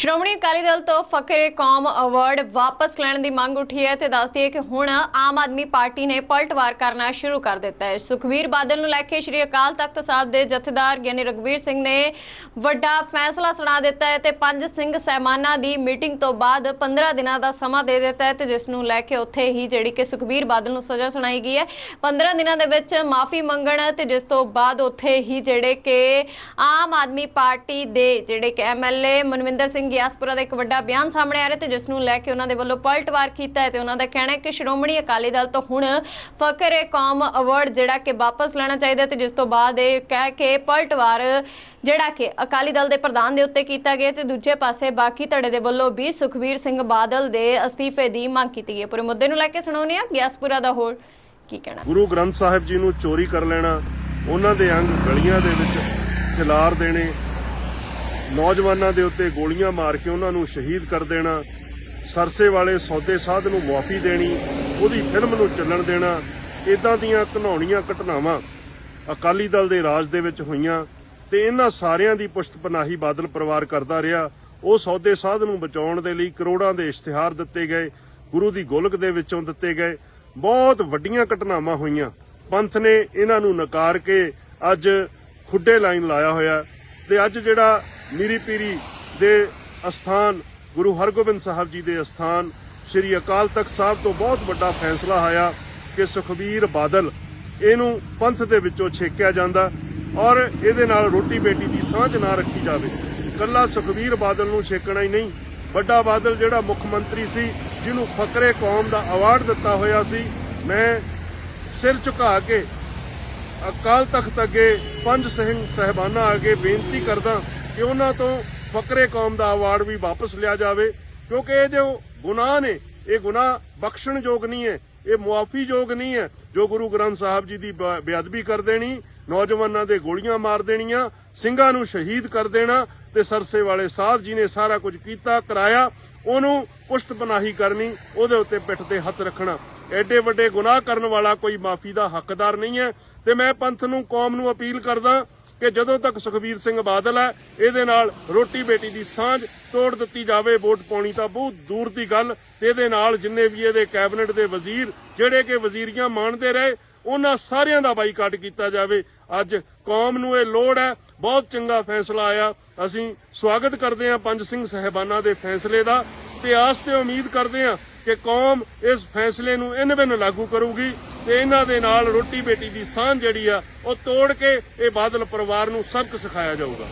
ਸ਼੍ਰੋਮਣੀ ਅਕਾਲੀ ਦਲ ਤੋਂ ਫਕਰੇ ਕੌਮ ਅਵਾਰਡ ਵਾਪਸ ਲੈਣ ਦੀ ਮੰਗ ਉੱਠੀ ਹੈ ਤੇ ਦੱਸਦੀ ਹੈ ਕਿ ਹੁਣ ਆਮ ਆਦਮੀ ਪਾਰਟੀ ਨੇ ਪਲਟਵਾਰ ਕਰਨਾ ਸ਼ੁਰੂ ਕਰ ਦਿੱਤਾ ਹੈ। ਸੁਖਵੀਰ ਬਾਦਲ ਨੂੰ ਲੈ ਕੇ ਸ਼੍ਰੀ ਅਕਾਲ ਤਖਤ ਸਾਹਿਬ ਦੇ ਜਥੇਦਾਰ ਗਿਆਨੀ ਰਗਵੀਰ ਸਿੰਘ ਨੇ ਵੱਡਾ ਫੈਸਲਾ ਸੁਣਾ ਦਿੱਤਾ ਹੈ ਤੇ ਪੰਜ ਸਿੰਘ ਸਹਿਮਾਨਾਂ ਦੀ ਮੀਟਿੰਗ ਤੋਂ ਬਾਅਦ 15 ਦਿਨਾਂ ਦਾ ਸਮਾਂ ਦੇ ਦਿੱਤਾ ਹੈ ਤੇ ਜਿਸ ਨੂੰ ਲੈ ਕੇ ਉੱਥੇ ਹੀ ਜਿਹੜੀ ਕਿ ਸੁਖਵੀਰ ਬਾਦਲ ਨੂੰ ਸਜ਼ਾ ਸੁਣਾਈ ਗਈ ਹੈ। 15 ਦਿਨਾਂ ਦੇ ਵਿੱਚ ਮਾਫੀ ਮੰਗਣ ਤੇ ਜਿਸ ਤੋਂ ਬਾਅਦ ਉੱਥੇ ਹੀ ਜਿਹੜੇ ਕਿ ਆਮ ਆਦਮੀ ਪਾਰਟੀ ਦੇ ਜਿਹੜੇ ਕਿ ਐਮਐਲਏ ਮਨਵਿੰਦਰ ਸਿੰਘ ਗਿਆਸਪੁਰਾ ਦਾ ਇੱਕ ਵੱਡਾ ਬਿਆਨ ਸਾਹਮਣੇ ਆ ਰਿਹਾ ਤੇ ਜਿਸ ਨੂੰ ਲੈ ਕੇ ਉਹਨਾਂ ਦੇ ਵੱਲੋਂ ਪਲਟਵਾਰ ਕੀਤਾ ਹੈ ਤੇ ਉਹਨਾਂ ਦਾ ਕਹਿਣਾ ਹੈ ਕਿ ਸ਼੍ਰੋਮਣੀ ਅਕਾਲੀ ਦਲ ਤੋਂ ਹੁਣ ਫਕਰ ਏ ਕੌਮ ਅਵਾਰਡ ਜਿਹੜਾ ਕਿ ਵਾਪਸ ਲੈਣਾ ਚਾਹੀਦਾ ਤੇ ਜਿਸ ਤੋਂ ਬਾਅਦ ਇਹ ਕਹਿ ਕੇ ਪਲਟਵਾਰ ਜਿਹੜਾ ਕਿ ਅਕਾਲੀ ਦਲ ਦੇ ਪ੍ਰਧਾਨ ਦੇ ਉੱਤੇ ਕੀਤਾ ਗਿਆ ਤੇ ਦੂਜੇ ਪਾਸੇ ਬਾਕੀ ਧੜੇ ਦੇ ਵੱਲੋਂ ਵੀ ਸੁਖਵੀਰ ਸਿੰਘ ਬਾਦਲ ਦੇ ਅਸਤੀਫੇ ਦੀ ਮੰਗ ਕੀਤੀ ਗਈ ਹੈ। ਪੂਰੇ ਮੁੱਦੇ ਨੂੰ ਲੈ ਕੇ ਸੁਣਾਉਂਦੇ ਆ ਗਿਆਸਪੁਰਾ ਦਾ ਹੋਰ ਕੀ ਕਹਿਣਾ। ਗੁਰੂ ਗ੍ਰੰਥ ਸਾਹਿਬ ਜੀ ਨੂੰ ਚੋਰੀ ਕਰ ਲੈਣਾ, ਉਹਨਾਂ ਦੇ ਅੰਗ ਗਲੀਆਂ ਦੇ ਵਿੱਚ ਖਿਲਾਰ ਦੇਣੇ ਨੌਜਵਾਨਾਂ ਦੇ ਉੱਤੇ ਗੋਲੀਆਂ ਮਾਰ ਕੇ ਉਹਨਾਂ ਨੂੰ ਸ਼ਹੀਦ ਕਰ ਦੇਣਾ, ਸਰਸੇ ਵਾਲੇ ਸੌਦੇ ਸਾਧ ਨੂੰ ਮੁਆਫੀ ਦੇਣੀ, ਉਹਦੀ ਫਿਲਮ ਨੂੰ ਚੱਲਣ ਦੇਣਾ ਇਦਾਂ ਦੀਆਂ ਘਨੌਣੀਆਂ ਘਟਨਾਵਾਂ ਅਕਾਲੀ ਦਲ ਦੇ ਰਾਜ ਦੇ ਵਿੱਚ ਹੋਈਆਂ ਤੇ ਇਹਨਾਂ ਸਾਰਿਆਂ ਦੀ ਪੁਸ਼ਤਪਨਾਹੀ ਬਾਦਲ ਪਰਿਵਾਰ ਕਰਦਾ ਰਿਹਾ। ਉਹ ਸੌਦੇ ਸਾਧ ਨੂੰ ਬਚਾਉਣ ਦੇ ਲਈ ਕਰੋੜਾਂ ਦੇ ਇਸ਼ਤਿਹਾਰ ਦਿੱਤੇ ਗਏ, ਗੁਰੂ ਦੀ ਗੋਲਕ ਦੇ ਵਿੱਚੋਂ ਦਿੱਤੇ ਗਏ। ਬਹੁਤ ਵੱਡੀਆਂ ਘਟਨਾਵਾਂ ਹੋਈਆਂ। ਪੰਥ ਨੇ ਇਹਨਾਂ ਨੂੰ ਨਕਾਰ ਕੇ ਅੱਜ ਖੁੱਡੇ ਲਾਈਨ ਲਾਇਆ ਹੋਇਆ ਤੇ ਅੱਜ ਜਿਹੜਾ ਮੀਰੀ ਪੀਰੀ ਦੇ ਅਸਥਾਨ, ਗੁਰੂ ਹਰਗੋਬਿੰਦ ਸਾਹਿਬ ਜੀ ਦੇ ਅਸਥਾਨ, ਸ੍ਰੀ ਅਕਾਲ ਤਖਤ ਸਾਹਿਬ ਤੋਂ ਬਹੁਤ ਵੱਡਾ ਫੈਸਲਾ ਆਇਆ ਕਿ ਸੁਖਬੀਰ ਬਾਦਲ ਇਹਨੂੰ ਪੰਥ ਦੇ ਵਿੱਚੋਂ ਛੇਕਿਆ ਜਾਂਦਾ ਔਰ ਇਹਦੇ ਨਾਲ ਰੋਟੀ ਬੇਟੀ ਦੀ ਸਾਂਝ ਨਾ ਰੱਖੀ ਜਾਵੇ। ਕੱਲਾ ਸੁਖਬੀਰ ਬਾਦਲ ਨੂੰ ਛੇਕਣਾ ਹੀ ਨਹੀਂ, ਵੱਡਾ ਬਾਦਲ ਜਿਹੜਾ ਮੁੱਖ ਮੰਤਰੀ ਸੀ, ਜਿਹਨੂੰ ਫਕਰੇ ਕੌਮ ਦਾ ਅਵਾਰਡ ਦਿੱਤਾ ਹੋਇਆ ਸੀ, ਮੈਂ ਸਿਰ ਝੁਕਾ ਕੇ ਅਕਾਲ ਤਖਤ ਅੱਗੇ ਪੰਜ ਸਿੰਘ ਸਹਿਬਾਨਾਂ ਅੱਗੇ ਬੇਨਤੀ ਕਰਦਾ ਕਿ ਉਹਨਾਂ ਤੋਂ ਫਕਰੇ ਕੌਮ ਦਾ ਅਵਾਰਡ ਵੀ ਵਾਪਸ ਲਿਆ ਜਾਵੇ, ਕਿਉਂਕਿ ਇਹ ਜੋ ਗੁਨਾਹ ਨੇ, ਇਹ ਗੁਨਾਹ ਬਖਸ਼ਣਯੋਗ ਨਹੀਂ ਹੈ, ਇਹ ਮੁਆਫੀਯੋਗ ਨਹੀਂ ਹੈ, ਜੋ ਗੁਰੂ ਗ੍ਰੰਥ ਸਾਹਿਬ ਜੀ ਦੀ ਬੇਅਦਬੀ ਕਰ ਦੇਣੀ, ਨੌਜਵਾਨਾਂ ਦੇ ਗੋਲੀਆਂ ਮਾਰ ਦੇਣੀਆਂ, ਸਿੰਘਾਂ ਨੂੰ ਸ਼ਹੀਦ ਕਰ ਦੇਣਾ ਤੇ ਸਰਸੇ ਵਾਲੇ ਸਾਧ ਜੀ ਨੇ ਸਾਰਾ ਕੁਝ ਕੀਤਾ, ਕਰਾਇਆ, ਉਹਨੂੰ ਪੁਸ਼ਤ ਪਨਾਹੀ ਕਰਨੀ, ਉਹਦੇ ਉੱਤੇ ਪਿੱਠ ਤੇ ਹੱਥ ਰੱਖਣਾ। ਐਡੇ ਵੱਡੇ ਗੁਨਾਹ ਕਰਨ ਵਾਲਾ ਕੋਈ ਮਾਫੀ ਦਾ ਹੱਕਦਾਰ ਨਹੀਂ ਹੈ ਤੇ ਮੈਂ ਪੰਥ ਨੂੰ, ਕੌਮ ਨੂੰ ਅਪੀਲ ਕਰਦਾ ਕਿ ਜਦੋਂ ਤੱਕ ਸੁਖਬੀਰ ਸਿੰਘ ਬਾਦਲ ਹੈ, ਇਹਦੇ ਨਾਲ ਰੋਟੀ ਬੇਟੀ ਦੀ ਸਾਂਝ ਤੋੜ ਦਿੱਤੀ ਜਾਵੇ, ਵੋਟ ਪਾਉਣੀ ਤਾਂ ਬਹੁਤ ਦੂਰ ਦੀ ਗੱਲ, ਤੇ ਇਹਦੇ ਨਾਲ ਜਿੰਨੇ ਵੀ ਇਹਦੇ ਕੈਬਨਿਟ ਦੇ ਵਜ਼ੀਰ, ਜਿਹੜੇ ਕਿ ਵਜ਼ੀਰੀਆਂ ਮਾਣਦੇ ਰਹੇ, ਉਹਨਾਂ ਸਾਰਿਆਂ ਦਾ ਬਾਈਕਾਟ ਕੀਤਾ ਜਾਵੇ। ਅੱਜ ਕੌਮ ਨੂੰ ਇਹ ਲੋੜ ਹੈ, ਬਹੁਤ ਚੰਗਾ ਫੈਸਲਾ ਆਇਆ। ਅਸੀਂ ਸਵਾਗਤ ਕਰਦੇ ਹਾਂ ਪੰਜ ਸਿੰਘ ਸਹਿਬਾਨਾਂ ਦੇ ਫੈਸਲੇ ਦਾ, ਤੇ ਆਸ ਤੇ ਉਮੀਦ ਕਰਦੇ ਹਾਂ ਕਿ ਕੌਮ ਇਸ ਫੈਸਲੇ ਨੂੰ ਇਨ ਬਿਨ ਲਾਗੂ ਕਰੂਗੀ। ਤੇ ਇਹਨਾਂ ਦੇ ਨਾਲ ਰੋਟੀ ਬੇਟੀ ਦੀ ਸਾਂਝ ਜਿਹੜੀ ਆ, ਉਹ ਤੋੜ ਕੇ ਇਹ ਬਾਦਲ ਪਰਿਵਾਰ ਨੂੰ ਸਬਕ ਸਿਖਾਇਆ ਜਾਊਗਾ।